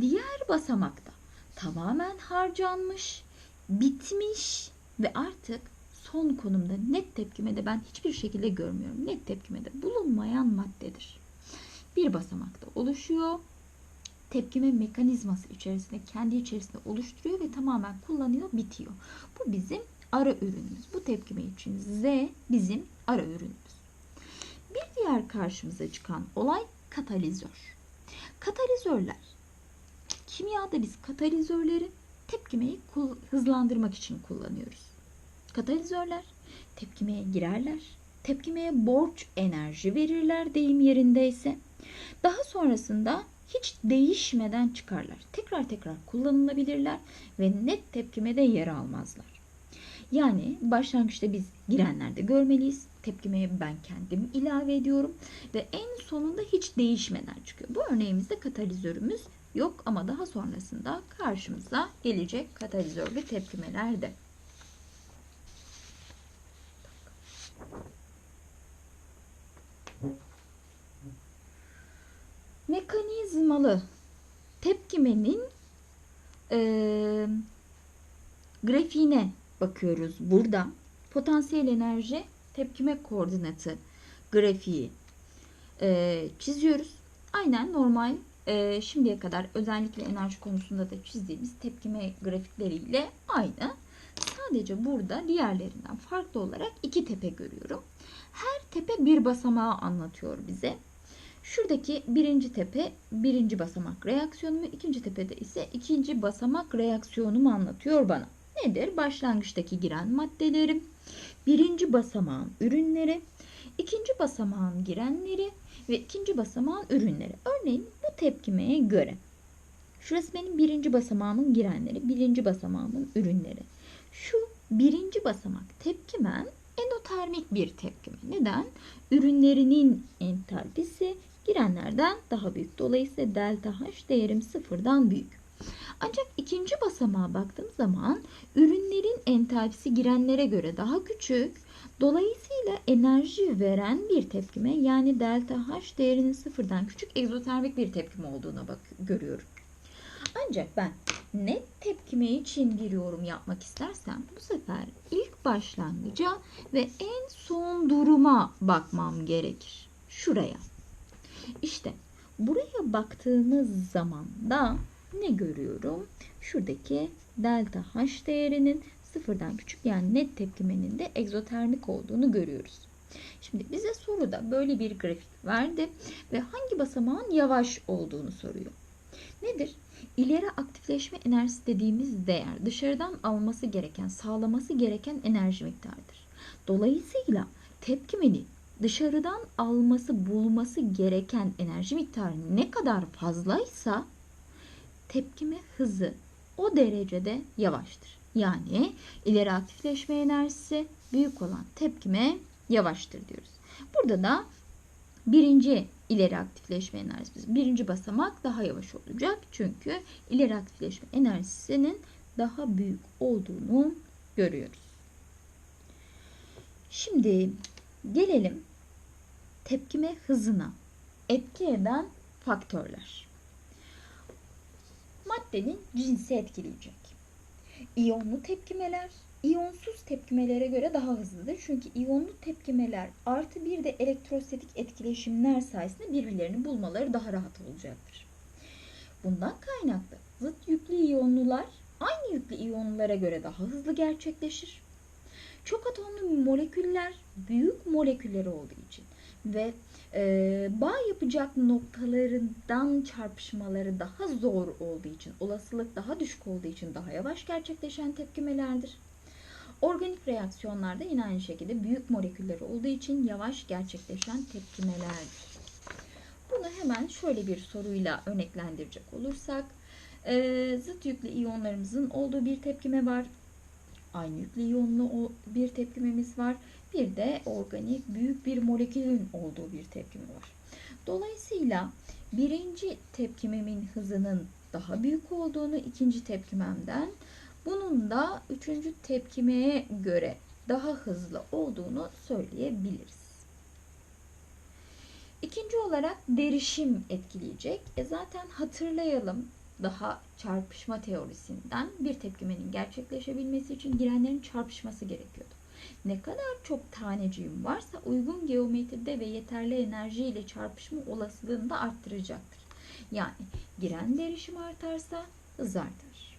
Diğer basamakta tamamen harcanmış, bitmiş ve artık son konumda net tepkimede ben hiçbir şekilde görmüyorum. Net tepkimede bulunmayan maddedir. Bir basamakta oluşuyor. Tepkime mekanizması içerisinde kendi içerisinde oluşturuyor ve tamamen kullanıyor, bitiyor. Bu bizim ara ürünümüz. Bu tepkime için Z bizim ara ürünümüz. Bir diğer karşımıza çıkan olay katalizör. Katalizörler. Kimyada biz katalizörleri tepkimeyi hızlandırmak için kullanıyoruz. Katalizörler tepkimeye girerler. Tepkimeye borç enerji verirler deyim yerindeyse. Daha sonrasında hiç değişmeden çıkarlar. Tekrar tekrar kullanılabilirler ve net tepkimede yer almazlar. Yani başlangıçta biz girenlerde görmeliyiz. Tepkimeye ben kendim ilave ediyorum ve en sonunda hiç değişmeden çıkıyor. Bu örneğimizde katalizörümüz yok ama daha sonrasında karşımıza gelecek katalizörlü tepkimelerde. Mekanizmalı tepkimenin eee grafiğine bakıyoruz burada. Potansiyel enerji tepkime koordinatı grafiği e, çiziyoruz. Aynen normal e, şimdiye kadar özellikle enerji konusunda da çizdiğimiz tepkime grafikleriyle aynı. Sadece burada diğerlerinden farklı olarak iki tepe görüyorum. Her tepe bir basamağı anlatıyor bize. Şuradaki birinci tepe birinci basamak reaksiyonumu, ikinci tepede ise ikinci basamak reaksiyonumu anlatıyor bana. Nedir? Başlangıçtaki giren maddelerim, birinci basamağın ürünleri, ikinci basamağın girenleri ve ikinci basamağın ürünleri. Örneğin bu tepkimeye göre şurası benim birinci basamağımın girenleri, birinci basamağımın ürünleri. Şu birinci basamak tepkimen endotermik bir tepkime. Neden? Ürünlerinin entalpisi girenlerden daha büyük. Dolayısıyla delta H değerim sıfırdan büyük. Ancak ikinci basamağa baktığım zaman ürünlerin entalpisi girenlere göre daha küçük. Dolayısıyla enerji veren bir tepkime yani delta H değerinin sıfırdan küçük egzotermik bir tepkime olduğuna bak görüyorum. Ancak ben net tepkime için bir yorum yapmak istersem bu sefer ilk başlangıca ve en son duruma bakmam gerekir. Şuraya. İşte buraya baktığımız zaman da ne görüyorum? Şuradaki delta H değerinin sıfırdan küçük yani net tepkimenin de egzotermik olduğunu görüyoruz. Şimdi bize soruda böyle bir grafik verdi ve hangi basamağın yavaş olduğunu soruyor. Nedir? İleri aktifleşme enerjisi dediğimiz değer dışarıdan alması gereken, sağlaması gereken enerji miktarıdır. Dolayısıyla tepkimenin dışarıdan alması, bulması gereken enerji miktarı ne kadar fazlaysa tepkime hızı o derecede yavaştır. Yani ileri aktifleşme enerjisi büyük olan tepkime yavaştır diyoruz. Burada da birinci ileri aktifleşme enerjisi, birinci basamak daha yavaş olacak. Çünkü ileri aktifleşme enerjisinin daha büyük olduğunu görüyoruz. Şimdi gelelim tepkime hızına etki eden faktörler maddenin cinsi etkileyecek. İyonlu tepkimeler iyonsuz tepkimelere göre daha hızlıdır. Çünkü iyonlu tepkimeler artı bir de elektrostatik etkileşimler sayesinde birbirlerini bulmaları daha rahat olacaktır. Bundan kaynaklı zıt yüklü iyonlular aynı yüklü iyonlara göre daha hızlı gerçekleşir. Çok atomlu moleküller büyük moleküller olduğu için ve e, bağ yapacak noktalarından çarpışmaları daha zor olduğu için, olasılık daha düşük olduğu için daha yavaş gerçekleşen tepkimelerdir. Organik reaksiyonlarda yine aynı şekilde büyük moleküller olduğu için yavaş gerçekleşen tepkimelerdir. Bunu hemen şöyle bir soruyla örneklendirecek olursak, e, zıt yüklü iyonlarımızın olduğu bir tepkime var. Aynı yüklü iyonlu bir tepkimemiz var. Bir de organik büyük bir molekülün olduğu bir tepkime var. Dolayısıyla birinci tepkimemin hızının daha büyük olduğunu ikinci tepkimemden, bunun da üçüncü tepkimeye göre daha hızlı olduğunu söyleyebiliriz. İkinci olarak derişim etkileyecek. E zaten hatırlayalım daha çarpışma teorisinden bir tepkimenin gerçekleşebilmesi için girenlerin çarpışması gerekiyordu. Ne kadar çok taneciğim varsa uygun geometride ve yeterli enerji ile çarpışma olasılığını da arttıracaktır. Yani giren derişim artarsa hız artar.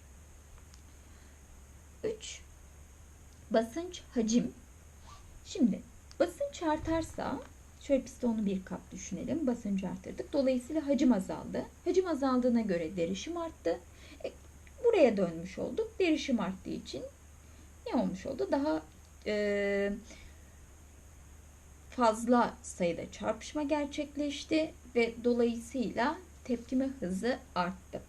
3. Basınç hacim. Şimdi basınç artarsa şöyle pistonu bir kap düşünelim. Basıncı arttırdık. Dolayısıyla hacim azaldı. Hacim azaldığına göre derişim arttı. E, buraya dönmüş olduk. Derişim arttığı için ne olmuş oldu? Daha e, fazla sayıda çarpışma gerçekleşti ve dolayısıyla tepkime hızı arttı.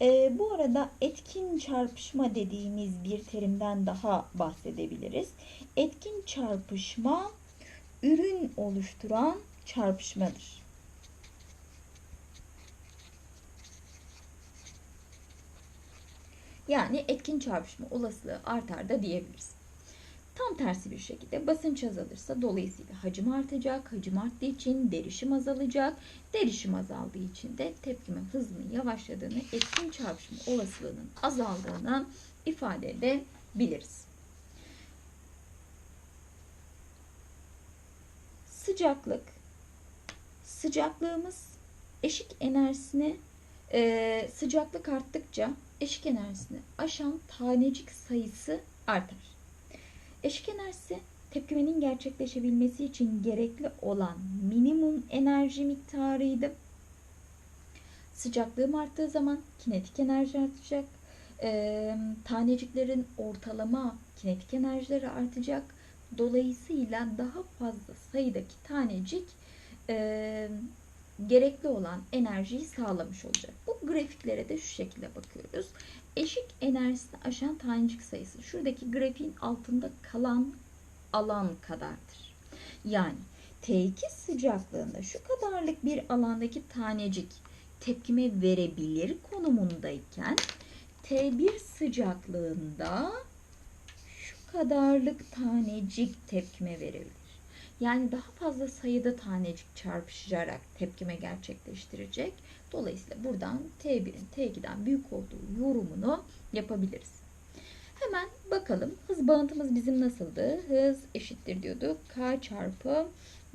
E, bu arada etkin çarpışma dediğimiz bir terimden daha bahsedebiliriz. Etkin çarpışma ürün oluşturan çarpışmadır. Yani etkin çarpışma olasılığı artar da diyebiliriz. Tam tersi bir şekilde basınç azalırsa dolayısıyla hacim artacak. Hacim arttığı için derişim azalacak. Derişim azaldığı için de tepkime hızının yavaşladığını, etkin çarpışma olasılığının azaldığını ifade edebiliriz. Sıcaklık. Sıcaklığımız eşik enerjisine e, sıcaklık arttıkça eşik enerjisini aşan tanecik sayısı artar. Eşik enerjisi tepkimenin gerçekleşebilmesi için gerekli olan minimum enerji miktarıydı. Sıcaklığım arttığı zaman kinetik enerji artacak. E, taneciklerin ortalama kinetik enerjileri artacak. Dolayısıyla daha fazla sayıdaki tanecik e, gerekli olan enerjiyi sağlamış olacak. Bu grafiklere de şu şekilde bakıyoruz. Eşik enerjisini aşan tanecik sayısı şuradaki grafiğin altında kalan alan kadardır. Yani T2 sıcaklığında şu kadarlık bir alandaki tanecik tepkime verebilir konumundayken T1 sıcaklığında kadarlık tanecik tepkime verebilir. Yani daha fazla sayıda tanecik çarpışarak tepkime gerçekleştirecek. Dolayısıyla buradan T1'in T2'den büyük olduğu yorumunu yapabiliriz. Hemen bakalım hız bağıntımız bizim nasıldı? Hız eşittir diyorduk. K çarpı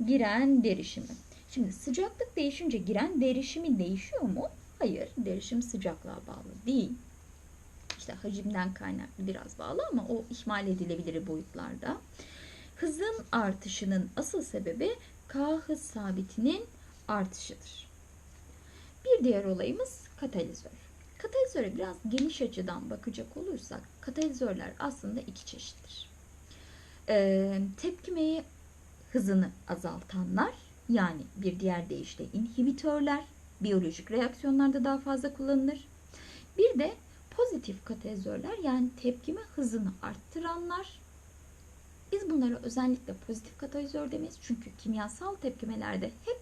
giren derişimi. Şimdi sıcaklık değişince giren derişimi değişiyor mu? Hayır. Derişim sıcaklığa bağlı değil. İşte hacimden kaynaklı biraz bağlı ama o ihmal edilebilir boyutlarda. Hızın artışının asıl sebebi K hız sabitinin artışıdır. Bir diğer olayımız katalizör. Katalizöre biraz geniş açıdan bakacak olursak katalizörler aslında iki çeşittir. Ee, tepkimeyi hızını azaltanlar yani bir diğer deyişle inhibitörler biyolojik reaksiyonlarda daha fazla kullanılır. Bir de pozitif katalizörler yani tepkime hızını arttıranlar biz bunlara özellikle pozitif katalizör demeyiz. Çünkü kimyasal tepkimelerde hep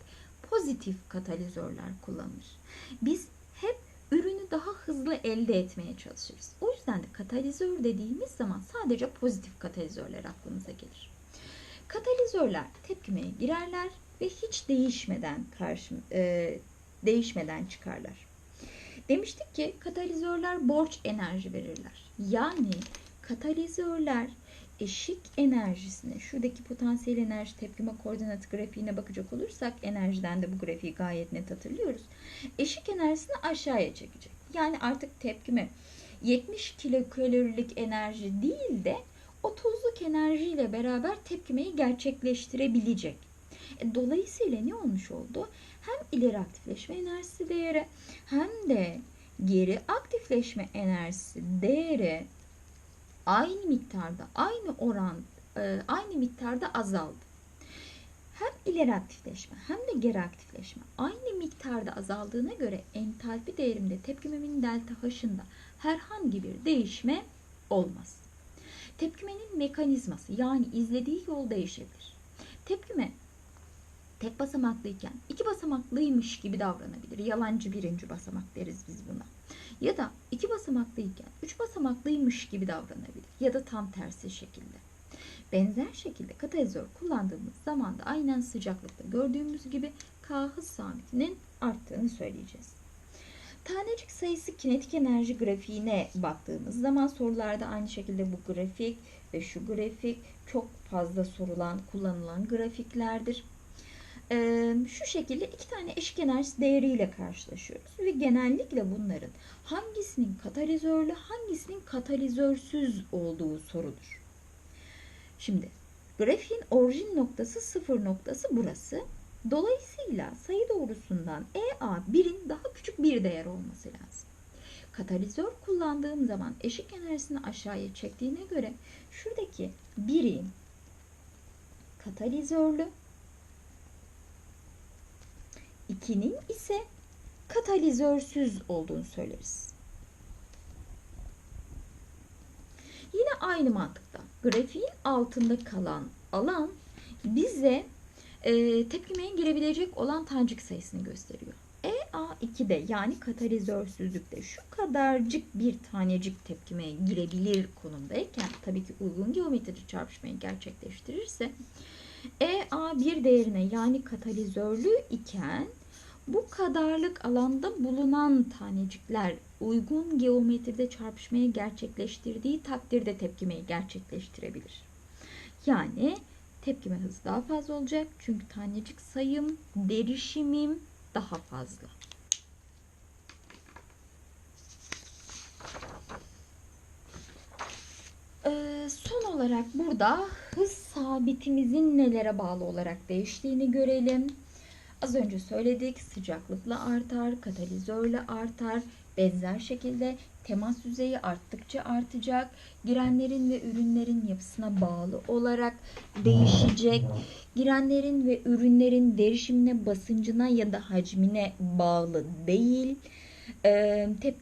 pozitif katalizörler kullanılır. Biz hep ürünü daha hızlı elde etmeye çalışırız. O yüzden de katalizör dediğimiz zaman sadece pozitif katalizörler aklımıza gelir. Katalizörler tepkimeye girerler ve hiç değişmeden karşı e, değişmeden çıkarlar. Demiştik ki katalizörler borç enerji verirler. Yani katalizörler eşik enerjisine, şuradaki potansiyel enerji tepkime koordinat grafiğine bakacak olursak enerjiden de bu grafiği gayet net hatırlıyoruz. Eşik enerjisini aşağıya çekecek. Yani artık tepkime 70 kilokalorilik enerji değil de 30'luk enerjiyle beraber tepkimeyi gerçekleştirebilecek. E, dolayısıyla ne olmuş oldu? Hem ileri aktifleşme enerjisi değeri hem de geri aktifleşme enerjisi değeri aynı miktarda, aynı oran, e, aynı miktarda azaldı. Hem ileri aktifleşme hem de geri aktifleşme aynı miktarda azaldığına göre entalpi değerimde tepkimemin delta H'ında herhangi bir değişme olmaz. Tepkimenin mekanizması yani izlediği yol değişebilir. Tepkime tek basamaklıyken iki basamaklıymış gibi davranabilir. Yalancı birinci basamak deriz biz buna. Ya da iki basamaklıyken üç basamaklıymış gibi davranabilir. Ya da tam tersi şekilde. Benzer şekilde katalizör kullandığımız zaman da aynen sıcaklıkta gördüğümüz gibi K hız sabitinin arttığını söyleyeceğiz. Tanecik sayısı kinetik enerji grafiğine baktığımız zaman sorularda aynı şekilde bu grafik ve şu grafik çok fazla sorulan, kullanılan grafiklerdir. Şu şekilde iki tane eşik enerjisi değeriyle karşılaşıyoruz ve genellikle bunların hangisinin katalizörlü, hangisinin katalizörsüz olduğu sorulur. Şimdi grafiğin orijin noktası sıfır noktası burası. Dolayısıyla sayı doğrusundan EA birin daha küçük bir değer olması lazım. Katalizör kullandığım zaman eşik enerjisini aşağıya çektiğine göre şuradaki birin katalizörlü, 2'nin ise katalizörsüz olduğunu söyleriz. Yine aynı mantıkta grafiğin altında kalan alan bize e, tepkimeye girebilecek olan tanecik sayısını gösteriyor. EA2'de yani katalizörsüzlükte şu kadarcık bir tanecik tepkimeye girebilir konumdayken tabii ki uygun geometri çarpışmayı gerçekleştirirse EA1 değerine yani katalizörlü iken bu kadarlık alanda bulunan tanecikler uygun geometride çarpışmayı gerçekleştirdiği takdirde tepkimeyi gerçekleştirebilir. Yani tepkime hızı daha fazla olacak. Çünkü tanecik sayım, derişimim daha fazla. Ee, son olarak burada hız sabitimizin nelere bağlı olarak değiştiğini görelim. Az önce söyledik sıcaklıkla artar, katalizörle artar. Benzer şekilde temas yüzeyi arttıkça artacak. Girenlerin ve ürünlerin yapısına bağlı olarak değişecek. Girenlerin ve ürünlerin derişimine, basıncına ya da hacmine bağlı değil. Ee, tep